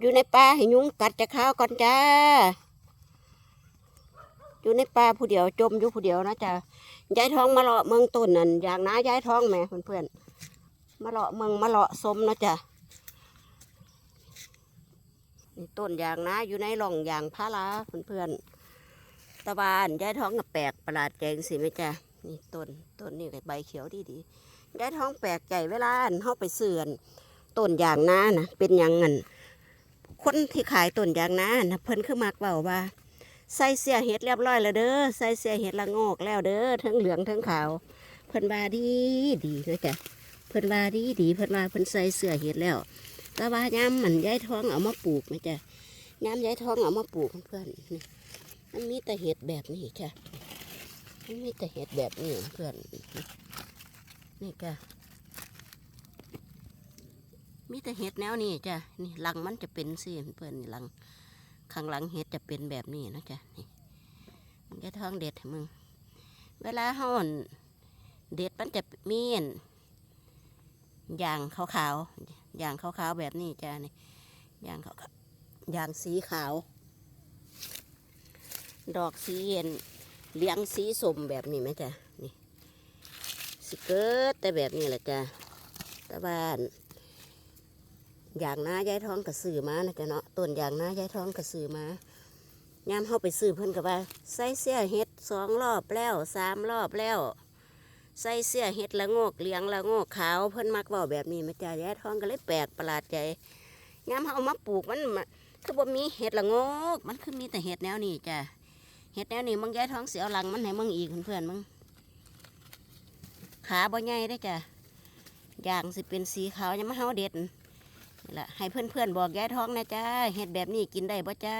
อยู่ในป่าให้ยุงกัดจะข้าวก่อนจ้า อยู่ในป่าผู้เดียวจมอยู่ผู้เดียวนะจ้ายายท้องมาเลาะเมืองต้นนั่นอย่างน้ายายท้องแม่เพื่อนๆมาเลาะเมืองมาเลาะสมนะจ้ะนี่ต้นยางนาอยู่ในร่องยางพาราเพื่อนๆตะบานยายท้องก็แปลกประหลาดแจงสิไหมจ้ะนี่ต้นต้นนี่ใบเขียวดีดียายท้องแปลกใจเวลาเข้าไปเสื่อนต้นยางนานะเป็นยังเงิน คนที่ขายต้นยางนานะเพิ่นคือมักเบาว่า ใส่เสื้อเห็ดเรียบร้อยแล้วเด้อใส่เสื้อเห็ดละงอกแล้วเด้อทั้งเหลืองทั้งขาว เพิ่นว่าดีดีนะจ๊ะเพิ่นว่าดีดีเพิ่นว่าเพิ่นใส่เสื้อเห็ดแล้วแต่ว่าย้ำมันย้ายท้องเอามาปลูกนะจ๊ะย้ำย้ายท้องเอามาปลูกเพื่อนนี่มันมีแต่เห็ดแบบนี้จ้ะมันมีแต่เห็ดแบบนี้เพื่อนนี่จ้ะ มีแต่เห็ดแนวนี้จ้ะนี่หลังมันจะเป็นสิเพื่อนนี่หลังข้างหลังเห็ดจะเป็นแบบนี้นะจ๊ะนี่มึงจะท้องเด็ดมึง เวลาห่อนเด็ดมันจะมีนอย่างขาวๆอย่างขาวๆแบบนี้จ้ะนี่อย่างขาวอย่างสีขาว ดอกสีเย็นเลี้ยงสีสมแบบนี้ไหมจ๊ะนี่สิเกิดแต่แบบนี้แหละจ้ะต่บ้าน อย่างน้ายายท้องกระสือมานะจ๊ะเนาะต้นอย่างน้ายายท้องกระสือมายามเข้าไปซื้อเพิ่นก็ว่าใส่เสื้อเฮ็ดสองรอบแล้วสามรอบแล้ว ใส่เสื้อเฮ็ดละโงกเลียงละโงกขาวเพิ่นมักเว้าแบบนี้มาจ้ะยายท้องก็เลยแปลกประหลาดใจยามเขาเอามาปลูกมันมาคือบ่มีเห็ดละโงก มันคือมีแต่เห็ดแนวนี้จ้ะเห็ดแนวนี้มึงยายท้องเสียเอาหลังมันให้มึงอีกเพื่อนมึงขาบ่ใหญ่ได้จ้ะอย่างสิเป็นสีขาวยังมาเฮาเด็ด นี่ละให้เพื่อนๆบอกยายท้องนะจ้าเห็ดแบบนี้กินได้บ่จ้า